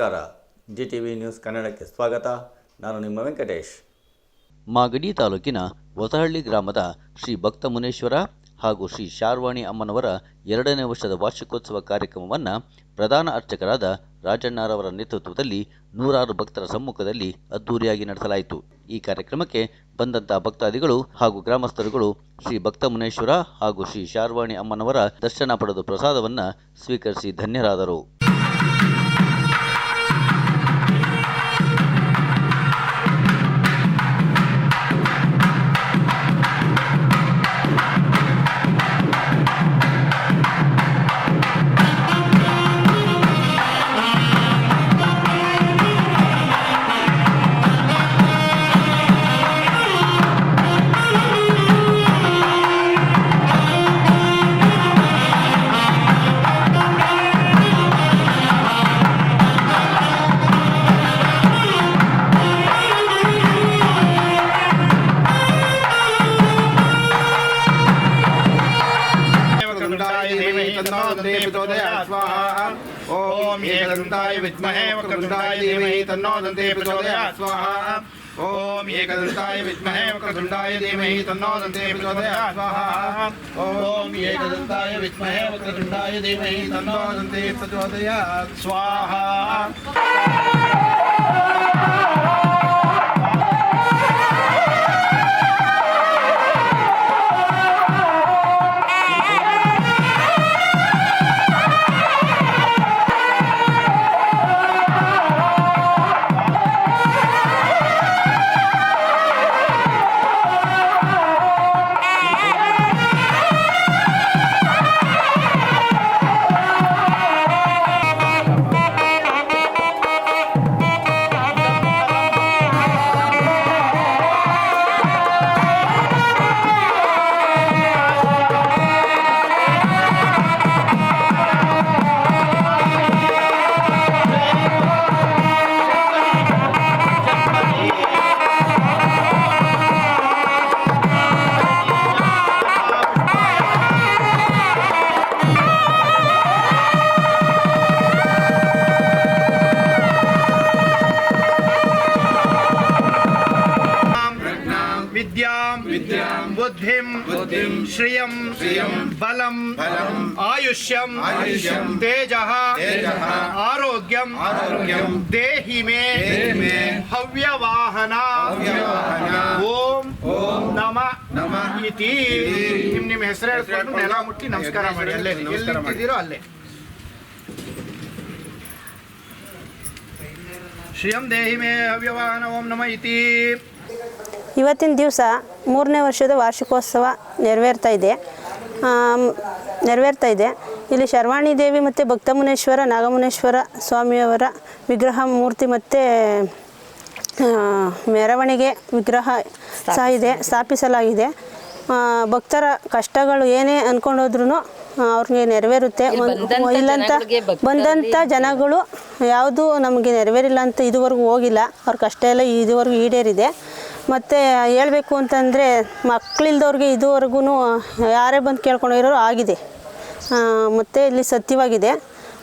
ನಮಸ್ಕಾರ. G T V news ಕನ್ನಡಕ್ಕೆ ಸ್ವಾಗತ. ನಾನು ನಿಮ್ಮ ವೆಂಕಟೇಶ್. ಮಾಗಡಿ ತಾಲೂಕಿನ ಹೊಸಹಳ್ಳಿ ಗ್ರಾಮದ ಶ್ರೀ ಭಕ್ತ ಮುನೇಶ್ವರ ಹಾಗೂ ಶ್ರೀ ಶಾರ್ವಾಣಿ ಅಮ್ಮನವರ ಎರಡನೇ ವರ್ಷದ ವಾರ್ಷಿಕೋತ್ಸವ ಕಾರ್ಯಕ್ರಮವನ್ನು ಪ್ರಧಾನ ಅರ್ಚಕರಾದ ರಾಜಣ್ಣರವರ ನೇತೃತ್ವದಲ್ಲಿ ನೂರಾರು ಭಕ್ತರ ಸಮ್ಮುಖದಲ್ಲಿ ಅದ್ದೂರಿಯಾಗಿ ನಡೆಸಲಾಯಿತು. ಈ ಕಾರ್ಯಕ್ರಮಕ್ಕೆ ಬಂದಂತಹ ಭಕ್ತಾದಿಗಳು ಹಾಗೂ ಗ್ರಾಮಸ್ಥರುಗಳು ಶ್ರೀ ಭಕ್ತ ಮುನೇಶ್ವರ ಹಾಗೂ ಶ್ರೀ ಶಾರ್ವಾಣಿ ಅಮ್ಮನವರ ದರ್ಶನ ಪಡೆದು ಪ್ರಸಾದವನ್ನು ಸ್ವೀಕರಿಸಿ ಧನ್ಯರಾದರು. प्रचोदयात् स्वाहा। ॐ एकदन्ताय विद्महे वक्रतुण्डाय धीमहि तन्नो दन्ते प्रचोदयात् स्वाहा। ॐ एकदन्ताय विद्महे वक्रतुण्डाय धीमहि तन्नो दन्ते प्रचोदयात् स्वाहा। ॐ एकदन्ताय विद्महे वक्रतुण्डाय धीमहि तन्नो दन्ते प्रचोदयात् स्वाहा। विद्यां विद्यां बुद्धिं बुद्धिं श्रियं श्रियं बलं बलम् आयुष्यम् आयुष्यं तेजः तेजः आरोग्यम् आरोग्यं देहि मे देहि मे हव्यवाहन हव्यवाहन ಓಂ ಓಂ ನಮ ನಮ ಇತಿ ನಿಮ್ ನಿಮ್ಮ ಹೆಸರು ಹೇಳ್ಕೊಂಡು ನೆಲ ಮುಟ್ಟಿ ನಮಸ್ಕಾರ ಮಾಡಿ ಅಲ್ಲೇ ಎಲ್ಲಿ ನಿಂತಿದ್ದೀರೋ ಅಲ್ಲೇ ಶ್ರಿಯಂ ದೇಹಿ ಮೇ ಹವ್ಯವಾಹನ ಓಂ ನಮ ಇತಿ ಇವತ್ತಿನ ದಿವಸ ಮೂರನೇ ವರ್ಷದ ವಾರ್ಷಿಕೋತ್ಸವ ನೆರವೇರ್ತಾ ಇದೆ. ನೆರವೇರ್ತಾ ಇದೆ. ಇಲ್ಲಿ ಶರ್ವಾಣಿ ದೇವಿ ಮತ್ತು ಭಕ್ತಮುನೇಶ್ವರ ನಾಗಮುನೇಶ್ವರ ಸ್ವಾಮಿಯವರ ವಿಗ್ರಹ ಮೂರ್ತಿ ಮತ್ತು ಮೆರವಣಿಗೆ ವಿಗ್ರಹ ಸಹ ಇದೆ ಸ್ಥಾಪಿಸಲಾಗಿದೆ. ಭಕ್ತರ ಕಷ್ಟಗಳು ಏನೇ ಅಂದ್ಕೊಂಡೋದ್ರೂ ಅವ್ರಿಗೆ ನೆರವೇರುತ್ತೆ. ಇಲ್ಲಂತ ಬಂದಂಥ ಜನಗಳು ಯಾವುದು ನಮಗೆ ನೆರವೇರಿಲ್ಲ ಅಂತ ಇದುವರೆಗೂ ಹೋಗಿಲ್ಲ. ಅವ್ರ ಕಷ್ಟ ಎಲ್ಲ ಇದುವರೆಗೂ ಈಡೇರಿದೆ. ಮತ್ತು ಹೇಳಬೇಕು ಅಂತಂದರೆ ಮಕ್ಕಳಿಲ್ದವ್ರಿಗೆ ಇದುವರೆಗೂ ಯಾರೇ ಬಂದು ಕೇಳ್ಕೊಂಡಿರೋರು ಆಗಿದೆ. ಮತ್ತು ಇಲ್ಲಿ ಸತ್ಯವಾಗಿದೆ.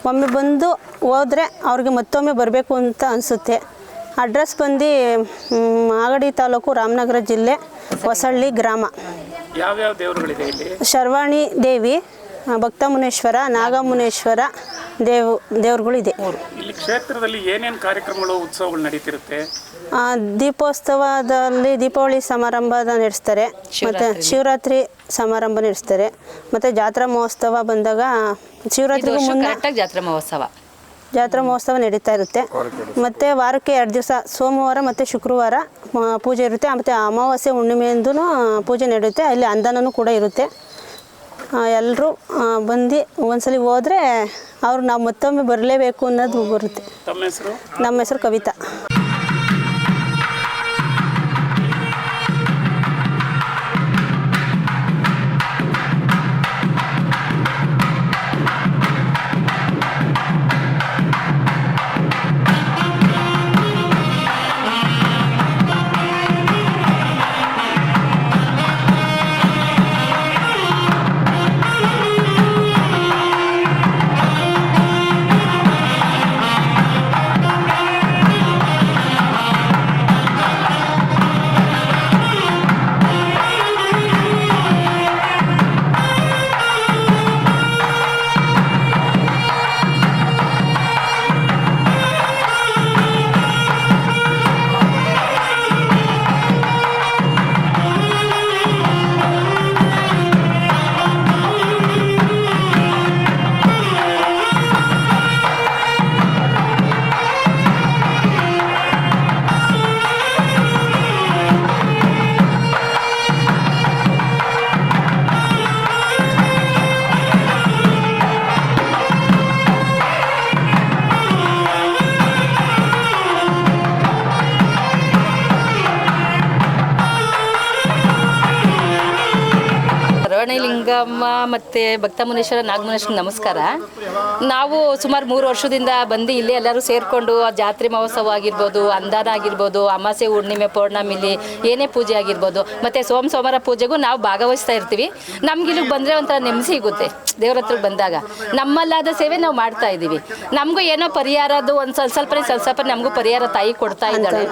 ಒಮ್ಮೆ ಬಂದು ಹೋದರೆ ಅವ್ರಿಗೆ ಮತ್ತೊಮ್ಮೆ ಬರಬೇಕು ಅಂತ ಅನಿಸುತ್ತೆ. ಅಡ್ರೆಸ್ ಬಂದು ಮಾಗಡಿ ತಾಲೂಕು ರಾಮನಗರ ಜಿಲ್ಲೆ ಹೊಸಳ್ಳಿ ಗ್ರಾಮ. ಶರ್ವಾಣಿ ದೇವಿ ಭಕ್ತಮುನೇಶ್ವರ ನಾಗಮುನೇಶ್ವರ ದೇವ್ ದೇವ್ರುಗಳಿದೆ. ಇಲ್ಲಿ ಕ್ಷೇತ್ರದಲ್ಲಿ ಏನೇನು ಕಾರ್ಯಕ್ರಮಗಳು ಉತ್ಸವಗಳು ನಡೀತಿರುತ್ತೆ? ಆ, ದೀಪೋತ್ಸವದಲ್ಲಿ ದೀಪಾವಳಿ ಸಮಾರಂಭ ನಡೆಸ್ತಾರೆ. ಮತ್ತು ಶಿವರಾತ್ರಿ ಸಮಾರಂಭ ನಡೆಸ್ತಾರೆ. ಮತ್ತು ಜಾತ್ರಾ ಮಹೋತ್ಸವ ಬಂದಾಗ ಶಿವರಾತ್ರಿಗೂ ಮುನ್ನ ಕರೆಕ್ಟಾಗಿ ಜಾತ್ರಾ ಮಹೋತ್ಸವ. ಜಾತ್ರಾ ಮಹೋತ್ಸವ ನಡೀತಾ ಇರುತ್ತೆ. ಮತ್ತು ವಾರಕ್ಕೆ ಎರಡು ದಿವಸ ಸೋಮವಾರ ಮತ್ತು ಶುಕ್ರವಾರ ಪೂಜೆ ಇರುತ್ತೆ. ಮತ್ತು ಅಮಾವಾಸ್ಯೆ ಹುಣ್ಣಿಮೆಯಿಂದ ಪೂಜೆ ನಡೆಯುತ್ತೆ. ಅಲ್ಲಿ ಅಂದನೂ ಕೂಡ ಇರುತ್ತೆ. ಎಲ್ಲರೂ ಬಂದು ಒಂದ್ಸಲಿ ಹೋದ್ರೆ ಅವ್ರು ನಾವು ಮತ್ತೊಮ್ಮೆ ಬರಲೇಬೇಕು ಅನ್ನೋದು ಬರುತ್ತೆ. ನಮ್ಮ ಹೆಸರು ಕವಿತಾ. ಲಿಂಗಮ್ಮ ಮತ್ತು ಭಕ್ತಮುನೇಶ್ವರ ನಾಗಮುನೇಶ್ವರ ನಮಸ್ಕಾರ. ನಾವು ಸುಮಾರು ಮೂರು ವರ್ಷದಿಂದ ಬಂದು ಇಲ್ಲಿ ಎಲ್ಲರೂ ಸೇರಿಕೊಂಡು ಜಾತ್ರೆ ಮಹೋತ್ಸವ ಆಗಿರ್ಬೋದು ಅಂದಾನ ಆಗಿರ್ಬೋದು ಅಮಾಸೆ ಹುಣ್ಣಿಮೆ ಪೌರ್ಣಮಿಲಿ ಏನೇ ಪೂಜೆ ಆಗಿರ್ಬೋದು ಮತ್ತು ಸೋಮ ಸೋಮವಾರ ಪೂಜೆಗೂ ನಾವು ಭಾಗವಹಿಸ್ತಾ ಇರ್ತೀವಿ. ನಮ್ಗೆ ಇಲ್ಲಿಗೆ ಬಂದರೆ ಒಂಥರ ನೆಮ್ಮದಿ ಸಿಗುತ್ತೆ ದೇವ್ರ ಹತ್ರಕ್ಕೆ ಬಂದಾಗ. ನಮ್ಮಲ್ಲಾದ ಸೇವೆ ನಾವು ಮಾಡ್ತಾ ಇದ್ದೀವಿ. ನಮಗೂ ಏನೋ ಪರಿಹಾರದ್ದು ಒಂದು ಸ್ವಲ್ಪ ಸ್ವಲ್ಪ ಸ್ವಲ್ಪ ಸ್ವಲ್ಪ ನಮಗೂ ಪರಿಹಾರ ತಾಯಿ ಕೊಡ್ತಾ ಇದ್ದಾಳೆ.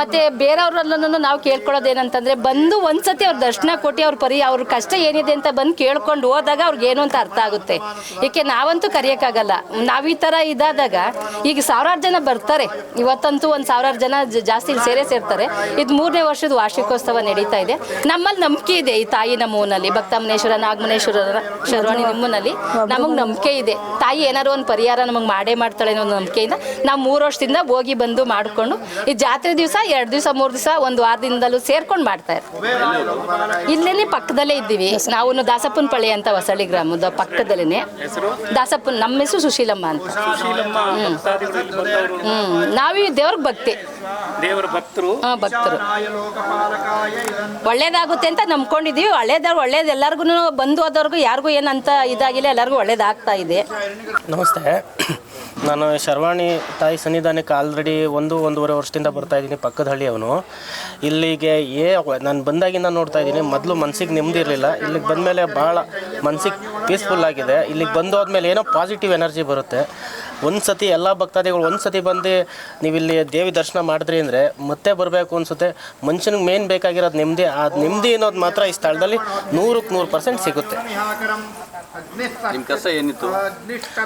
ಮತ್ತೆ ಬೇರೆಯವ್ರಲ್ಲೂ ನಾವು ಕೇಳ್ಕೊಳ್ಳೋದು ಏನಂತಂದ್ರೆ ಬಂದು ಒಂದ್ಸತಿ ಅವ್ರ ದರ್ಶನ ಕೊಟ್ಟು ಅವ್ರ ಪರಿ ಅವ್ರ ಕಷ್ಟ ಏನಿದೆ ಅಂತ ಬಂದು ಕೇಳ್ಕೊಂಡು ಹೋದಾಗ ಅವ್ರಿಗೆ ಏನು ಅಂತ ಅರ್ಥ ಆಗುತ್ತೆ. ಏಕೆ ನಾವಂತೂ ಕರೆಯೋಕ್ಕಾಗಲ್ಲ. ನಾವು ಈ ಥರ ಇದಾದಾಗ ಈಗ ಸಾವಿರಾರು ಜನ ಬರ್ತಾರೆ. ಇವತ್ತಂತೂ ಒಂದು ಸಾವಿರಾರು ಜನ ಜಾಸ್ತಿ ಸೇರೆ ಸೇರೇ ಸೇರ್ತಾರೆ. ಇದು ಮೂರನೇ ವರ್ಷದ ವಾರ್ಷಿಕೋತ್ಸವ ನಡೀತಾ ಇದೆ. ನಮ್ಮಲ್ಲಿ ನಂಬಿಕೆ ಇದೆ ಈ ತಾಯಿ ನಮ್ಮೂನಲ್ಲಿ ಭಕ್ತಮನೇಶ್ವರ ನಾಗಮನೇಶ್ವರ, ಶರವಣಿ ನಿಮ್ಮನಲ್ಲಿ ನಮಗೆ ನಂಬಿಕೆ ಇದೆ. ತಾಯಿ ಏನಾದ್ರು ಒಂದು ಪರಿಹಾರ ನಮಗೆ ಮಾಡೇ ಮಾಡ್ತಾಳೆ ಅನ್ನೋ ನಂಬಿಕೆಯಿಂದ ನಾವು ಮೂರು ವರ್ಷದಿಂದ ಹೋಗಿ ಬಂದು ಮಾಡಿಕೊಂಡು, ಈ ಜಾತ್ರೆ ದಿವಸ, ಎರಡು ದಿವಸ, ಮೂರು ದಿವಸ, ಒಂದು ವಾರದಿಂದಲೂ ಸೇರ್ಕೊಂಡು ಮಾಡ್ತಾ ಇರ್ತೀವಿ. ಇಲ್ಲೇನೆ ಪಕ್ಕದಲ್ಲೇ ಇದ್ದೀವಿ. ನಾವು ದಾಸಪ್ಪನ ಪಳ್ಳಿ ಅಂತ ಹೊಸಳ್ಳಿ ಗ್ರಾಮದ ಪಕ್ಕದಲ್ಲೇ ದಾಸಪ್ಪನ್ ನಮ್ಮ ಹೆಸರು ಸುಶೀಲಮ್ಮ ಅಂತ. ಹ್ಮ್. ನಾವೀ ದೇವ್ರಿಗೆ ಭಕ್ತಿ. ದೇವರ ಭಕ್ತರು. ಹಾ ಭಕ್ತರು. ಒಳ್ಳೇದಾಗುತ್ತೆ ಅಂತ ನಂಬ್ಕೊಂಡಿದೀವಿ ಒಳ್ಳೇದ ಒಳ್ಳೇದು ಎಲ್ಲಾರ್ಗು ಬಂದು ಹೋದವ್ರಿಗೂ ಯಾರಿಗೂ ಏನಂತ ಇದಾಗಿಲ್ಲ. ಎಲ್ಲರಿಗೂ ಒಳ್ಳೇದಾಗ್ತಾ ಇದೆ. ನಮಸ್ತೆ. ನಾನು ಶರ್ವಾಣಿ ತಾಯಿ ಸನ್ನಿಧಾನಕ್ಕೆ ಆಲ್ರೆಡಿ ಒಂದು ಒಂದೂವರೆ ವರ್ಷದಿಂದ ಬರ್ತಾ ಇದ್ದೀನಿ ಪಕ್ಕದ ಹಳ್ಳಿಯವನು ಇಲ್ಲಿಗೆ ಏ ನಾನು ಬಂದಾಗಿಂದ ನೋಡ್ತಾ ಇದ್ದೀನಿ. ಮೊದಲು ಮನಸ್ಸಿಗೆ ನೆಮ್ಮದಿ ಇರಲಿಲ್ಲ. ಇಲ್ಲಿಗೆ ಬಂದಮೇಲೆ ಭಾಳ ಮನಸ್ಸಿಗೆ ಪೀಸ್ಫುಲ್ ಆಗಿದೆ. ಇಲ್ಲಿಗೆ ಬಂದು ಹೋದ್ಮೇಲೆ ಏನೋ ಪಾಸಿಟಿವ್ ಎನರ್ಜಿ ಬರುತ್ತೆ. ಒಂದು ಸತಿ ಎಲ್ಲ ಭಕ್ತಾದಿಗಳು ಒಂದು ಸತಿ ಬಂದು ನೀವು ಇಲ್ಲಿ ದೇವಿ ದರ್ಶನ ಮಾಡಿದ್ರಿ ಅಂದರೆ ಮತ್ತೆ ಬರಬೇಕು ಅನಿಸುತ್ತೆ. ಮನುಷ್ಯನಿಗೆ ಮೇನ್ ಬೇಕಾಗಿರೋದು ನೆಮ್ಮದಿ. ಆ ನೆಮ್ಮದಿ ಅನ್ನೋದು ಮಾತ್ರ ಈ ಸ್ಥಳದಲ್ಲಿ ನೂರಕ್ಕೆ ನೂರು ಪರ್ಸೆಂಟ್ ಸಿಗುತ್ತೆ.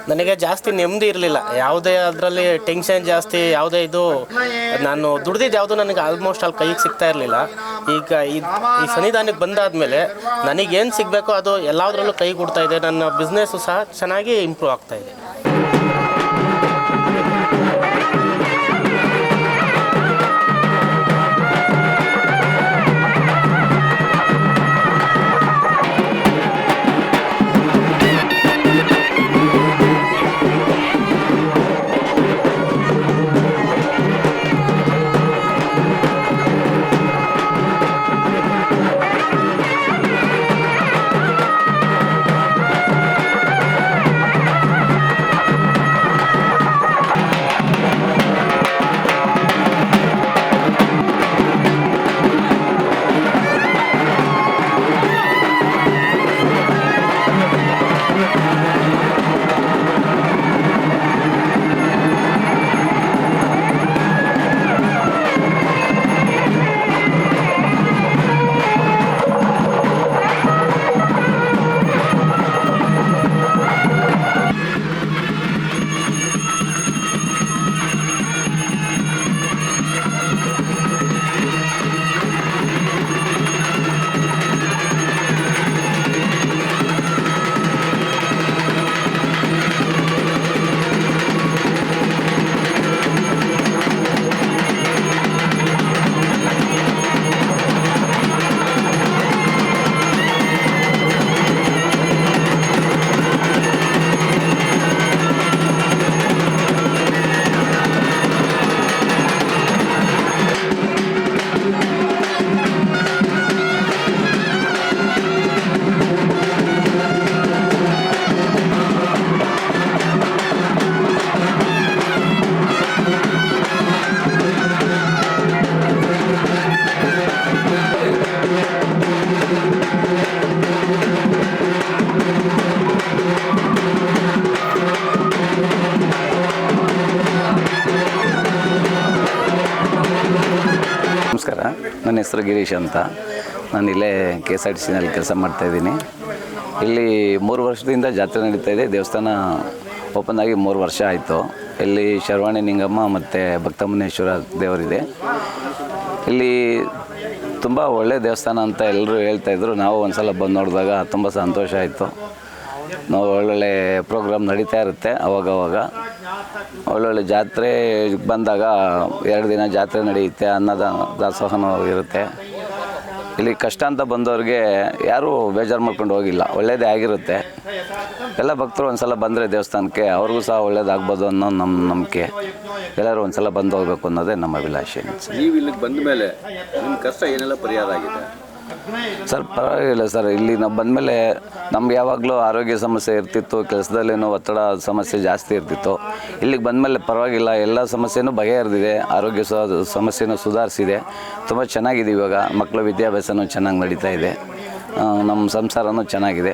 ನನಗೆ ಜಾಸ್ತಿ ನೆಮ್ಮದಿ ಇರಲಿಲ್ಲ. ಯಾವುದೇ ಅದರಲ್ಲಿ ಟೆನ್ಷನ್ ಜಾಸ್ತಿ, ಯಾವುದೇ ಇದು. ನಾನು ದುಡ್ದಿದ್ದು ಯಾವುದು ನನಗೆ ಆಲ್ಮೋಸ್ಟ್ ಅಲ್ಲಿ ಕೈಗೆ ಸಿಗ್ತಾ ಇರಲಿಲ್ಲ. ಈಗ ಈ ಸನ್ನಿಧಾನಕ್ಕೆ ಬಂದಾದಮೇಲೆ ನನಗೇನು ಸಿಗಬೇಕೋ ಅದು ಎಲ್ಲದರಲ್ಲೂ ಕೈ ಕೊಡ್ತಾ ಇದೆ. ನನ್ನ ಬಿಸ್ನೆಸ್ಸು ಸಹ ಚೆನ್ನಾಗಿ ಇಂಪ್ರೂವ್ ಆಗ್ತಾ ಇದೆ. ನಮಸ್ಕಾರ. ನನ್ನ ಹೆಸರು ಗಿರೀಶ್ ಅಂತ. ನಾನು ಇಲ್ಲೇ ಕೆ ಎಸ್ ಆರ್ ಟಿ ಸಿನಲ್ಲಿ ಕೆಲಸ ಮಾಡ್ತಾಯಿದ್ದೀನಿ ಇಲ್ಲಿ ಮೂರು ವರ್ಷದಿಂದ ಜಾತ್ರೆ ನಡೀತಾ ಇದೆ. ದೇವಸ್ಥಾನ ಓಪನ್ ಆಗಿ ಮೂರು ವರ್ಷ ಆಯಿತು. ಇಲ್ಲಿ ಶರ್ವಾಣಿ ನಿಂಗಮ್ಮ ಮತ್ತು ಭಕ್ತಮುನೇಶ್ವರ ದೇವರಿದೆ. ಇಲ್ಲಿ ತುಂಬ ಒಳ್ಳೆಯ ದೇವಸ್ಥಾನ ಅಂತ ಎಲ್ಲರೂ ಹೇಳ್ತಾಯಿದ್ರು ನಾವು ಒಂದು ಸಲ ಬಂದು ನೋಡಿದಾಗ ತುಂಬ ಸಂತೋಷ ಆಯಿತು. ನಾವು ಒಳ್ಳೊಳ್ಳೆ ಪ್ರೋಗ್ರಾಮ್ ನಡೀತಾ ಇರುತ್ತೆ ಅವಾಗವಾಗ. ಒಳ್ಳೊಳ್ಳೆ ಜಾತ್ರೆ ಬಂದಾಗ ಎರಡು ದಿನ ಜಾತ್ರೆ ನಡೆಯುತ್ತೆ, ಅನ್ನದ ದಾಸೋಹನೂ ಇರುತ್ತೆ. ಇಲ್ಲಿ ಕಷ್ಟ ಅಂತ ಬಂದವ್ರಿಗೆ ಯಾರೂ ಬೇಜಾರು ಮಾಡ್ಕೊಂಡು ಹೋಗಿಲ್ಲ ಒಳ್ಳೆಯದೇ ಆಗಿರುತ್ತೆ. ಎಲ್ಲ ಭಕ್ತರು ಒಂದು ಸಲ ಬಂದರೆ ದೇವಸ್ಥಾನಕ್ಕೆ, ಅವ್ರಿಗೂ ಸಹ ಒಳ್ಳೇದಾಗ್ಬೋದು ಅನ್ನೋ ನಮ್ಮ ನಂಬಿಕೆ. ಎಲ್ಲರೂ ಒಂದು ಸಲ ಬಂದು ಹೋಗ್ಬೇಕು ಅನ್ನೋದೇ ನಮ್ಮ ಅಭಿಲಾಷೆ ನೀವು ಇಲ್ಲಿಗೆ ಬಂದ ಮೇಲೆ ನಿಮ್ಮ ಕಷ್ಟ ಏನೆಲ್ಲ ಪರಿಹಾರ ಆಗಿದೆ? ಸರ್, ಪರವಾಗಿಲ್ಲ ಸರ್. ಇಲ್ಲಿ ನಾವು ಬಂದಮೇಲೆ ನಮ್ಗೆ ಯಾವಾಗಲೂ ಆರೋಗ್ಯ ಸಮಸ್ಯೆ ಇರ್ತಿತ್ತು, ಕೆಲಸದಲ್ಲೇನೋ ಒತ್ತಡ ಸಮಸ್ಯೆ ಜಾಸ್ತಿ ಇರ್ತಿತ್ತು. ಇಲ್ಲಿಗೆ ಬಂದಮೇಲೆ ಪರವಾಗಿಲ್ಲ, ಎಲ್ಲ ಸಮಸ್ಯೆನೂ ಬಗೆಹರಿದಿದೆ, ಆರೋಗ್ಯ ಸಮಸ್ಯೆನೂ ಸುಧಾರಿಸಿದೆ. ತುಂಬ ಚೆನ್ನಾಗಿದೆ ಇವಾಗ, ಮಕ್ಕಳ ವಿದ್ಯಾಭ್ಯಾಸನೂ ಚೆನ್ನಾಗಿ ನಡೀತಾ ಇದೆ. ನಮ್ಮ ಸಂಸಾರನೂ ಚೆನ್ನಾಗಿದೆ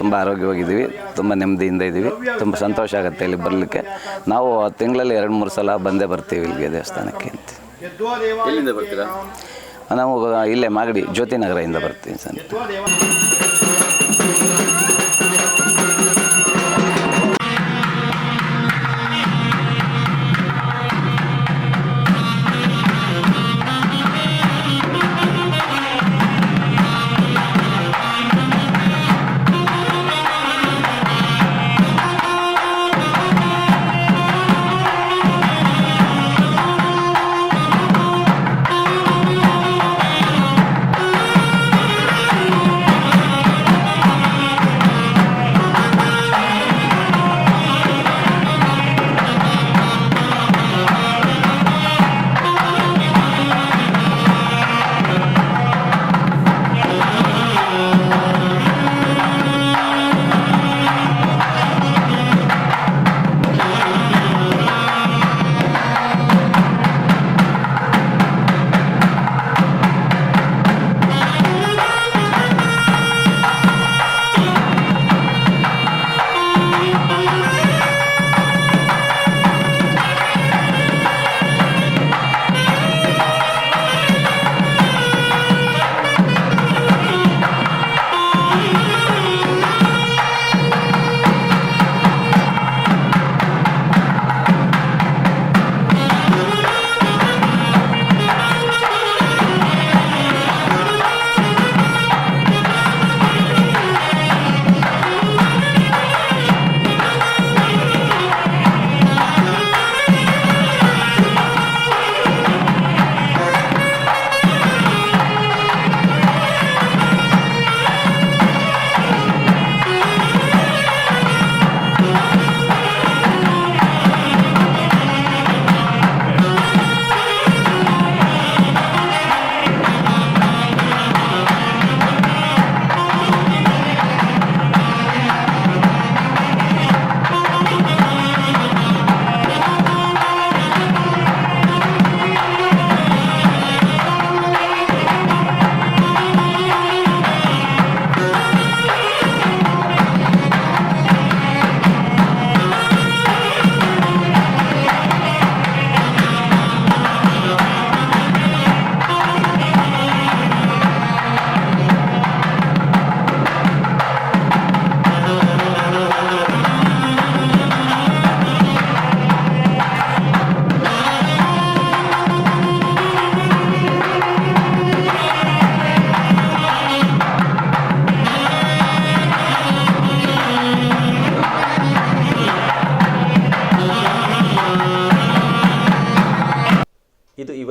ತುಂಬ ಆರೋಗ್ಯವಾಗಿದ್ದೀವಿ, ತುಂಬ ನೆಮ್ಮದಿಯಿಂದ ಇದ್ದೀವಿ, ತುಂಬ ಸಂತೋಷ ಆಗುತ್ತೆ ಇಲ್ಲಿ ಬರಲಿಕ್ಕೆ. ನಾವು ತಿಂಗಳಲ್ಲಿ ಎರಡು ಮೂರು ಸಲ ಬಂದೇ ಬರ್ತೀವಿ ಇಲ್ಲಿಗೆ ದೇವಸ್ಥಾನಕ್ಕೆ ಅಂತ. ಎಲ್ಲಿಂದ ಬರ್ತೀರಾ? ನಾವು ಇಲ್ಲೇ ಮಾಗಡಿ ಜ್ಯೋತಿ ನಗರದಿಂದ ಬರ್ತೀನಿ ಸರ್.